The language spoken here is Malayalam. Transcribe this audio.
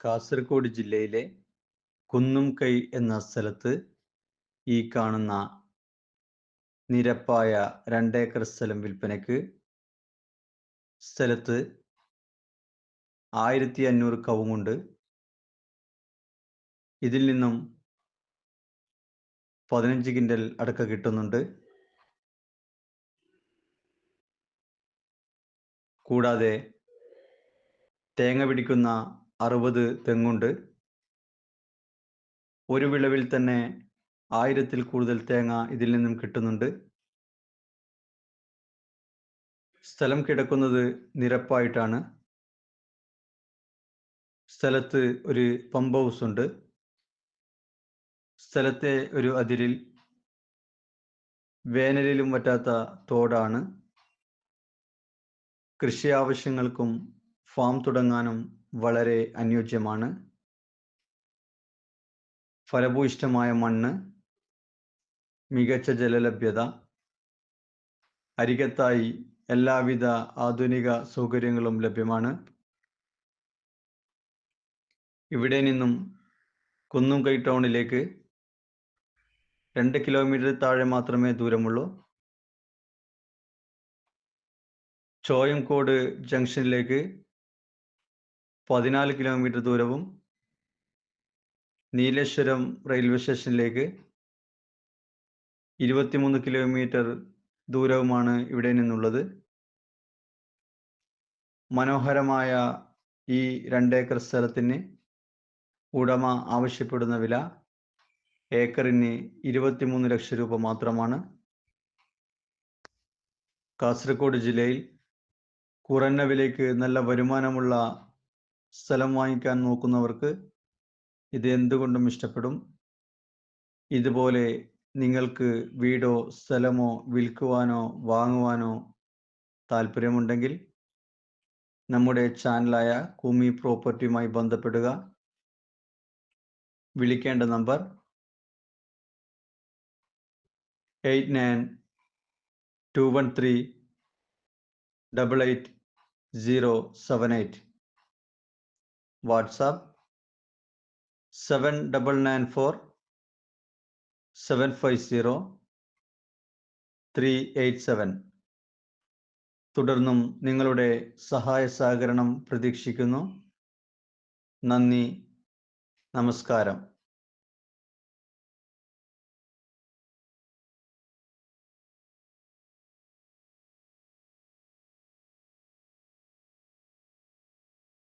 കാസർഗോഡ് ജില്ലയിലെ കുന്നുംകൈ എന്ന സ്ഥലത്ത് ഈ കാണുന്ന നിരപ്പായ രണ്ടേക്കർ സ്ഥലം വിൽപ്പനയ്ക്ക് സ്ഥലത്ത് ആയിരത്തി അഞ്ഞൂറ് കവുമുണ്ട് ഇതിൽ നിന്നും പതിനഞ്ച് കിൻഡൽ അടക്ക കിട്ടുന്നുണ്ട്. കൂടാതെ തേങ്ങ പിടിക്കുന്ന അറുപത് തെങ്ങുണ്ട്. ഒരു വിളവിൽ തന്നെ ആയിരത്തിൽ കൂടുതൽ തേങ്ങ ഇതിൽ നിന്നും കിട്ടുന്നുണ്ട്. സ്ഥലം കിടക്കുന്നത് നിരപ്പായിട്ടാണ്. സ്ഥലത്ത് ഒരു പമ്പ് ഹൗസ് ഉണ്ട്. സ്ഥലത്തെ ഒരു അതിരിൽ വേനലിലും പറ്റാത്ത തോടാണ്. കൃഷി ആവശ്യങ്ങൾക്കും ഫാം തുടങ്ങാനും വളരെ അനുയോജ്യമാണ്. ഫലഭൂയിഷ്ടമായ മണ്ണ് മികച്ച ജലലഭ്യത അരികത്തായി എല്ലാവിധ ആധുനിക സൗകര്യങ്ങളും ലഭ്യമാണ്. ഇവിടെ നിന്നും കുന്നുംകൈ ടൗണിലേക്ക് രണ്ട് കിലോമീറ്റർ താഴെ മാത്രമേ ദൂരമുള്ളൂ. ചോയംകോട് ജംഗ്ഷനിലേക്ക് പതിനാല് കിലോമീറ്റർ ദൂരവും നീലേശ്വരം റെയിൽവേ സ്റ്റേഷനിലേക്ക് ഇരുപത്തിമൂന്ന് കിലോമീറ്റർ ദൂരവുമാണ് ഇവിടെ നിന്നുള്ളത്. മനോഹരമായ ഈ രണ്ടേക്കർ സ്ഥലത്തിന് ഉടമ ആവശ്യപ്പെടുന്ന വില ഏക്കറിന് ഇരുപത്തിമൂന്ന് ലക്ഷം രൂപ മാത്രമാണ്. കാസർഗോഡ് ജില്ലയിൽ കുറഞ്ഞ വിലയ്ക്ക് നല്ല വരുമാനമുള്ള സ്ഥലം വാങ്ങിക്കാൻ നോക്കുന്നവർക്ക് ഇത് എന്തുകൊണ്ടും ഇഷ്ടപ്പെടും? ഇതുപോലെ നിങ്ങൾക്ക് വീടോ സ്ഥലമോ വിൽക്കുവാനോ വാങ്ങുവാനോ താല്പര്യമുണ്ടെങ്കിൽ നമ്മുടെ ചാനലായ കുമി പ്രോപ്പർട്ടിയുമായി ബന്ധപ്പെടുക. വിളിക്കേണ്ട number eight nine two one three double eight zero seven eight. WhatsApp seven double nine four seven five zero three eight seven തുടർന്നും നിങ്ങളുടെ സഹായ സഹകരണം പ്രതീക്ഷിക്കുന്നു. നന്ദി. നമസ്കാരം.